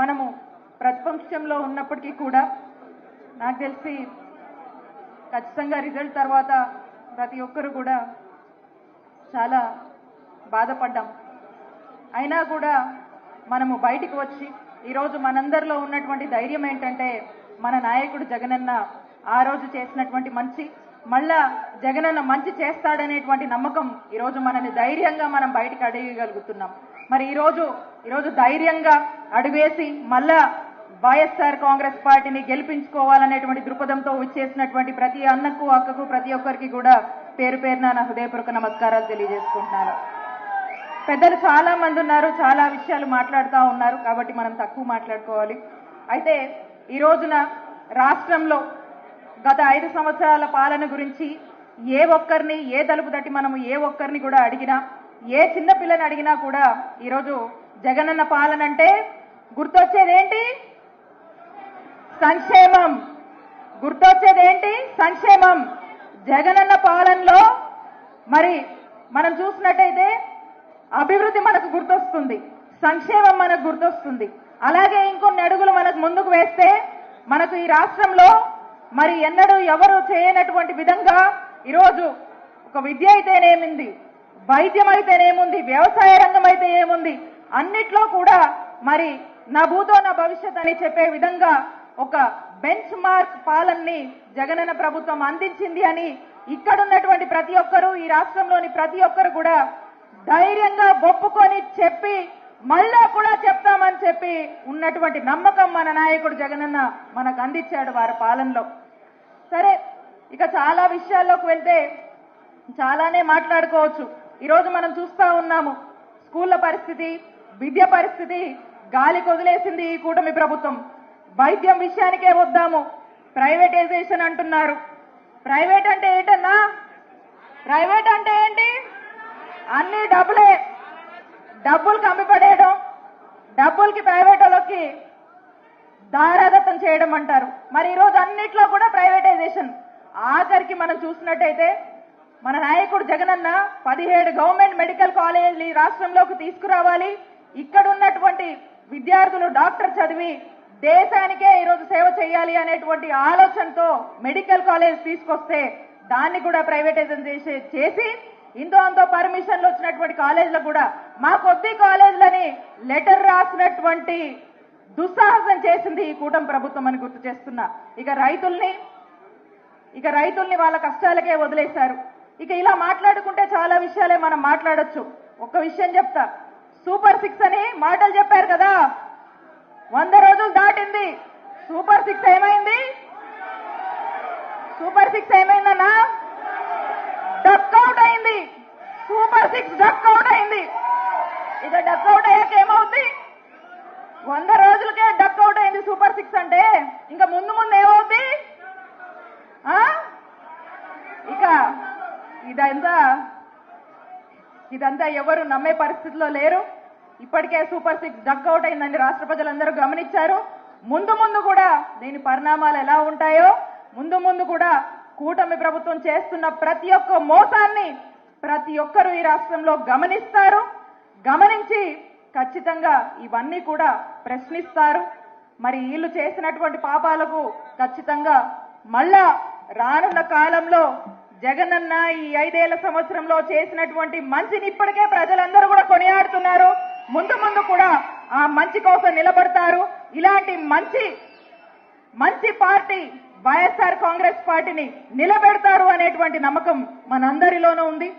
మనము ప్రతిపక్షంలో ఉన్నప్పటికీ కూడా నాకు తెలిసి ఖచ్చితంగా రిజల్ట్ తర్వాత ప్రతి ఒక్కరు కూడా చాలా బాధపడ్డాం. అయినా కూడా మనము బయటికి వచ్చి ఈరోజు మనందరిలో ఉన్నటువంటి ధైర్యం ఏంటంటే మన నాయకుడు జగనన్న ఆ రోజు చేసినటువంటి మంచి మళ్ళా జగనన్న మంచి చేస్తాడనేటువంటి నమ్మకం ఈరోజు మనని ధైర్యంగా మనం బయటికి అడగగలుగుతున్నాం. మరి ఈరోజు ఈరోజు ధైర్యంగా అడుగేసి మళ్ళా వైఎస్ఆర్ కాంగ్రెస్ పార్టీని గెలిపించుకోవాలనేటువంటి దృక్పథంతో వచ్చేసినటువంటి ప్రతి అన్నకు అక్కకు ప్రతి ఒక్కరికి కూడా పేరు పేరున నా హృదయపూర్వక నమస్కారాలు తెలియజేసుకుంటున్నాను. పెద్దలు చాలా మంది ఉన్నారు చాలా విషయాలు మాట్లాడుతూ ఉన్నారు కాబట్టి మనం తక్కువ మాట్లాడుకోవాలి. అయితే ఈ రోజున రాష్ట్రంలో గత ఐదు సంవత్సరాల పాలన గురించి ఏ ఒక్కరిని ఏ తలుపు తట్టి మనం ఏ ఒక్కరిని కూడా అడిగినా ఏ చిన్న పిల్లని అడిగినా కూడా ఈరోజు జగనన్న పాలన అంటే గుర్తొచ్చేదేంటి? సంక్షేమం. గుర్తొచ్చేది ఏంటి సంక్షేమం. జగనన్న పాలనలో మరి మనం చూసినట్టయితే అభివృద్ధి మనకు గుర్తొస్తుంది. సంక్షేమం మనకు గుర్తొస్తుంది. అలాగే ఇంకొన్ని అడుగులు మనకు ముందుకు వేస్తే మనకు ఈ రాష్ట్రంలో మరి ఎన్నడూ ఎవరు చేయనటువంటి విధంగా ఈరోజు ఒక విద్య అయితేనేమింది? వైద్యం అయితేనేముంది వ్యవసాయ రంగం అయితే ఏముంది అన్నిట్లో కూడా మరి నా భూతో నా భవిష్యత్ అని చెప్పే విధంగా ఒక బెంచ్ మార్క్ పాలనని జగనన్న ప్రభుత్వం అందించింది అని ఇక్కడున్నటువంటి ప్రతి ఒక్కరూ ఈ రాష్ట్రంలోని ప్రతి ఒక్కరు కూడా ధైర్యంగా ఒప్పుకొని చెప్పి మళ్ళా కూడా చెప్తామని చెప్పి ఉన్నటువంటి నమ్మకం మన నాయకుడు జగనన్న మనకు అందించాడు వారి పాలనలో. సరే ఇక చాలా విషయాల్లోకి వెళ్తే చాలానే మాట్లాడుకోవచ్చు. ఈరోజు మనం చూస్తా ఉన్నాము స్కూళ్ళ పరిస్థితి విద్య పరిస్థితి గాలి కొదిలేసింది ఈ కూటమి ప్రభుత్వం. వైద్యం విషయానికే వద్దాము. ప్రైవేటైజేషన్ అంటున్నారు. ప్రైవేట్ అంటే ఏంటన్నా? ప్రైవేట్ అంటే ఏంటి? అన్ని డబ్బులే. డబ్బులు కమ్మిపడేయడం డబ్బులకి ప్రైవేట్ వాళ్ళకి దారాదత్తం చేయడం అంటారు. మరి ఈరోజు అన్నిట్లో కూడా ప్రైవేటైజేషన్. ఆఖరికి మనం చూసినట్టయితే మన నాయకుడు జగనన్న పదిహేడు గవర్నమెంట్ మెడికల్ కాలేజీలు ఈ రాష్ట్రంలోకి తీసుకురావాలి. ఇక్కడ ఉన్నటువంటి విద్యార్థులు డాక్టర్ చదివి దేశానికే ఈరోజు సేవ చేయాలి అనేటువంటి ఆలోచనతో మెడికల్ కాలేజ్ తీసుకొస్తే దాన్ని కూడా ప్రైవేటైజేషన్ చేసి చేసి ఇంతో అంతో పర్మిషన్లు వచ్చినటువంటి కాలేజీలకు కూడా మా కొద్ది కాలేజీలని లెటర్ రాసినటువంటి దుస్సాహసం చేసింది ఈ కూటమి ప్రభుత్వం అని గుర్తు చేస్తున్నా. ఇక రైతుల్ని ఇక రైతుల్ని వాళ్ళ కష్టాలకే వదిలేశారు. ఇక ఇలా మాట్లాడుకుంటే చాలా విషయాలే మనం మాట్లాడొచ్చు. ఒక విషయం చెప్తా. సూపర్ సిక్స్ అని మాటలు చెప్పారు కదా. వంద రోజులు దాటింది. సూపర్ సిక్స్ ఏమైంది? సూపర్ సిక్స్ ఏమైందన్నా? డక్ అవుట్ అయింది. సూపర్ సిక్స్ డక్ అవుట్ అయింది. ఇక డక్ అవుట్ అయ్యాక ఏమవుతుంది వంద రోజులకే డక్ అవుట్ అయింది సూపర్ సిక్స్ అంటే. ఇంకా ముందు ముందు ఏమవుద్ది? ఆ? ఇక ఇదంతా ఇదంతా ఎవరు నమ్మే పరిస్థితిలో లేరు. ఇప్పటికే సూపర్ సిక్స్ డక్ అవుట్ అయిందని రాష్ట్ర ప్రజలందరూ గమనించారు. ముందు ముందు కూడా దీని పరిణామాలు ఎలా ఉంటాయో ముందు ముందు కూడా కూటమి ప్రభుత్వం చేస్తున్న ప్రతి ఒక్క మోసాన్ని ప్రతి ఒక్కరూ ఈ రాష్ట్రంలో గమనిస్తారు. గమనించి ఖచ్చితంగా ఇవన్నీ కూడా ప్రశ్నిస్తారు. మరి వీళ్ళు చేసినటువంటి పాపాలకు ఖచ్చితంగా మళ్ళా రానున్న కాలంలో జగనన్న ఈ ఐదేళ్ళ సంవత్సరంలో చేసినటువంటి మంచిని ఇప్పటికే ప్రజలందరూ కూడా కొనియాడుతున్నారు. ముందు ముందు కూడా ఆ మంచి కోసం నిలబడతారు. ఇలాంటి మంచి మంచి పార్టీ వైఎస్ఆర్ కాంగ్రెస్ పార్టీని నిలబెడతారు అనేటువంటి నమ్మకం మనందరిలోనూ ఉంది.